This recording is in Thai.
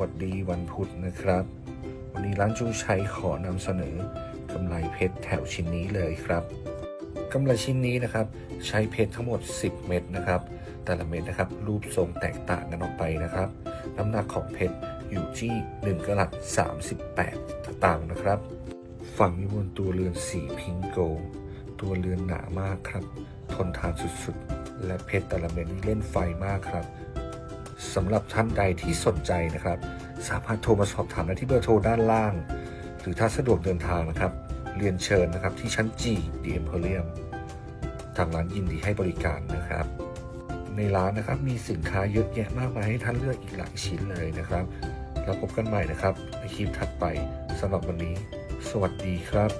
วัสดีวันพุธนะครับ วันนี้ร้านจูชัยขอนำเสนอกำไรเพชรแถวชิ้นนี้เลยครับกำไรชิ้นนี้นะครับใช้เพชรทั้งหมด 10 เม็ดนะครับ แต่ละเม็ดนะครับรูปทรงแตกต่างกันออกไปนะครับ น้ำหนักของเพชรอยู่ที่ 1กะรัต38สตางค์นะครับ ฝั่งนี้บนตัวเรือนสีพิงโก ตัวเรือนหนามากครับ ทนทานสุดๆ และเพชรแต่ละเม็ดเล่นไฟมากครับ สำหรับท่านใดที่สนใจนะครับ สามารถโทรมาสอบถามได้ที่เบอร์โทรด้านล่าง หรือถ้าสะดวกเดินทางนะครับ เรียนเชิญนะครับที่ชั้น G The Emporium ทางร้านยินดีให้บริการนะครับ ในร้านนะครับมีสินค้าเยอะแยะมากมายให้ท่านเลือกอีกหลายชิ้นเลยนะครับ แล้วพบกันใหม่นะครับในคลิปถัดไปสำหรับวันนี้ สวัสดีครับ